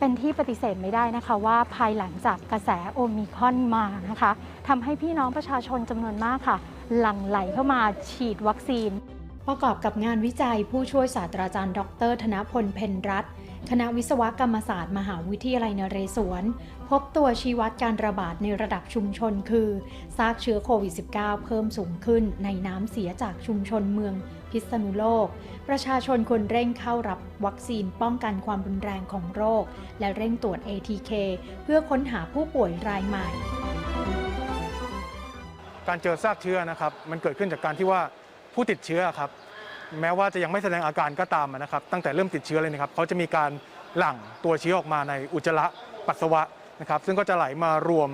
เป็นที่ปฏิเสธไม่ได้นะคะว่าภายหลังจากกระแสโอมิคอนมานะคะทำให้พี่น้องประชาชนจำนวนมากค่ะ หลั่งไหลเข้ามาฉีดวัคซีน ประกอบกับงานวิจัยผู้ช่วยศาสตราจารย์ ดร ธนพลเพนรัตน์ คณะวิศวกรรมศาสตร์มหาวิทยาลัยนเรศวร พบตัวชี้วัดการระบาดในระดับชุมชนคือซากเชื้อโควิด -19 เพิ่มสูงขึ้นในน้ำเสียจากชุมชนเมืองพิษณุโลก ประชาชนควรเร่งเข้ารับวัคซีนป้องกันความรุนแรงของโรค และเร่งตรวจ ATK เพื่อค้นหาผู้ป่วยรายใหม่ การเจอซากเชื้อนะครับ มันเกิดขึ้นจากการที่ว่าผู้ติดเชื้อครับ แม้ว่าจะยังไม่แสดงอาการก็ตามนะครับตั้งแต่เริ่มติดเชื้อเลยนะครับเขาจะมีการหลั่งตัวเชื้อออกมาในอุจจาระปัสสาวะนะครับซึ่งก็จะไหลมารวม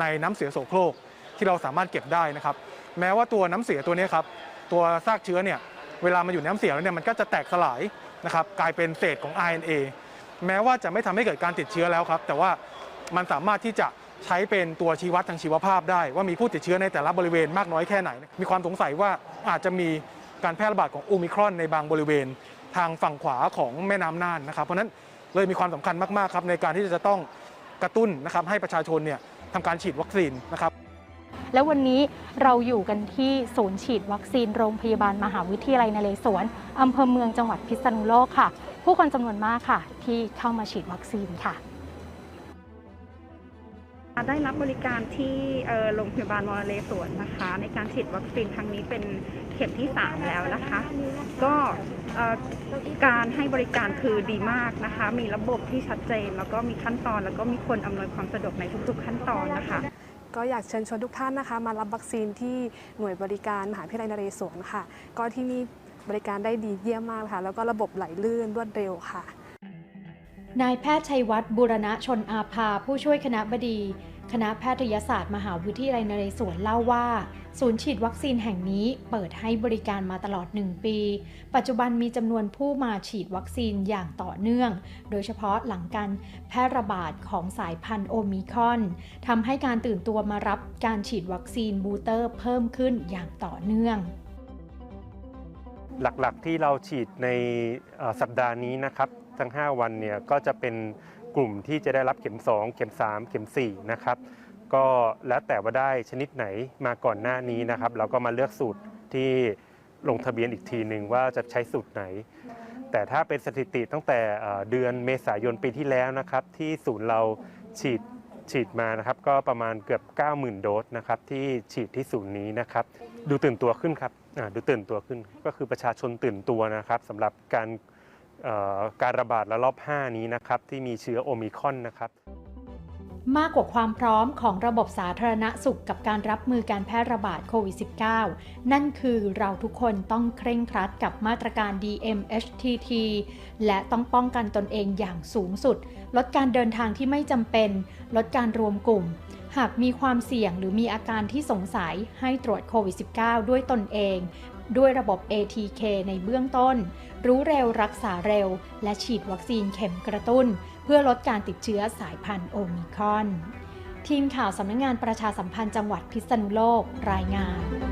ในน้ำเสียโสโครกที่เราสามารถเก็บได้นะครับ แม้ว่าตัวน้ำเสียตัวนี้ครับตัวซากเชื้อเนี่ยเวลามาอยู่ในน้ำเสียแล้วเนี่ยมันก็จะแตกสลายนะครับกลายเป็นเศษของ RNA แม้ว่าจะไม่ทำให้เกิดการติดเชื้อแล้วครับ แต่ว่ามันสามารถที่จะใช้เป็นตัวชี้วัดทางชีวภาพได้ ว่ามีผู้ติดเชื้อในแต่ละบริเวณมากน้อยแค่ไหน มีความสงสัยว่าอาจจะมี การแพร่ระบาดของโอมิครอนในบางบริเวณทางฝั่งขวาของแม่น้ำน่านนะครับ เพราะฉะนั้นเลยมีความสำคัญมากๆครับในการที่จะต้องกระตุ้นนะครับให้ประชาชนเนี่ยทำการฉีดวัคซีนนะครับ แล้ววันนี้เราอยู่กันที่ศูนย์ฉีดวัคซีนโรงพยาบาลมหาวิทยาลัยนเรศวรอำเภอเมืองจังหวัดพิษณุโลกค่ะ ผู้คนจำนวนมากค่ะ ที่เข้ามาฉีดวัคซีนค่ะ ได้รับบริการที่โรงพยาบาลมอเลสวนนะคะ ในการฉีดวัคซีนครั้งนี้เป็นเข็มที่ 3 แล้วนะคะ ก็การให้บริการคือดีมากนะคะ มีระบบที่ชัดเจน แล้วก็มีขั้นตอน แล้วก็มีคนอำนวยความสะดวกในทุกๆ ขั้นตอนนะคะ ก็อยากเชิญชวนทุกท่านนะคะ มารับวัคซีนที่หน่วยบริการมหาวิทยาลัยนเรศวรค่ะ ก็ที่นี่บริการได้ดีเยี่ยมมากค่ะ แล้วก็ระบบไหลลื่นรวดเร็วค่ะ นายแพทย์ชัยวัฒน์บูรณะชนอาภา ผู้ช่วยคณะบดี คณะแพทยศาสตร์มหาวิทยาลัยนเรศวรเล่าว่า ศูนย์ฉีดวัคซีนแห่งนี้เปิดให้บริการมาตลอด 1 ปี ปัจจุบันมีจำนวนผู้มาฉีดวัคซีนอย่างต่อเนื่อง โดยเฉพาะหลังการแพร่ระบาดของสายพันธุ์โอมิคอนทำให้การตื่นตัวมารับการฉีดวัคซีนบูสเตอร์เพิ่มขึ้นอย่างต่อเนื่อง หลักๆที่เราฉีดในสัปดาห์นี้นะครับทั้ง 5 วันเนี่ยก็จะเป็นกลุ่มที่จะได้รับเข็ม 2 เข็ม 3 เข็ม 4 นะครับ ก็แล้วแต่ว่าได้ชนิดไหนมาก่อนหน้านี้นะครับ เราก็มาเลือกสูตรที่ลงทะเบียนอีกทีหนึ่งว่าจะใช้สูตรไหน แต่ถ้าเป็นสถิติตั้งแต่เดือนเมษายนปีที่แล้วนะครับ ที่ศูนย์เราฉีด ฉีดมานะครับก็ประมาณเกือบ 90,000 โดสนะครับที่ฉีดที่ศูนย์นี้นะครับดูตื่นตัวขึ้นครับอ่าดูตื่นตัวขึ้น ก็คือประชาชนตื่นตัวนะครับสำหรับการการระบาดระลอก 5 นี้นะครับที่มีเชื้อโอมิคอนนะครับ มากกว่าความพร้อมของระบบสาธารณสุขกับการรับมือการแพร่ระบาดโควิด -19 นั่นคือเราทุกคนต้องเคร่งครัดกับมาตรการ DMHTT และต้องป้องกันตนเองอย่างสูงสุด ลดการเดินทางที่ไม่จำเป็น ลดการรวมกลุ่ม หากมีความเสี่ยงหรือมีอาการที่สงสัยให้ตรวจโควิด -19 ด้วยตนเอง ด้วยระบบ ATK ในเบื้องต้น รู้เร็วรักษาเร็ว และฉีดวัคซีนเข็มกระตุ้น เพื่อลดการติดเชื้อสายพันธุ์โอมิคอน ทีมข่าวสำนักงงานประชาสัมพันธ์จังหวัดพิษณุโลกรายงาน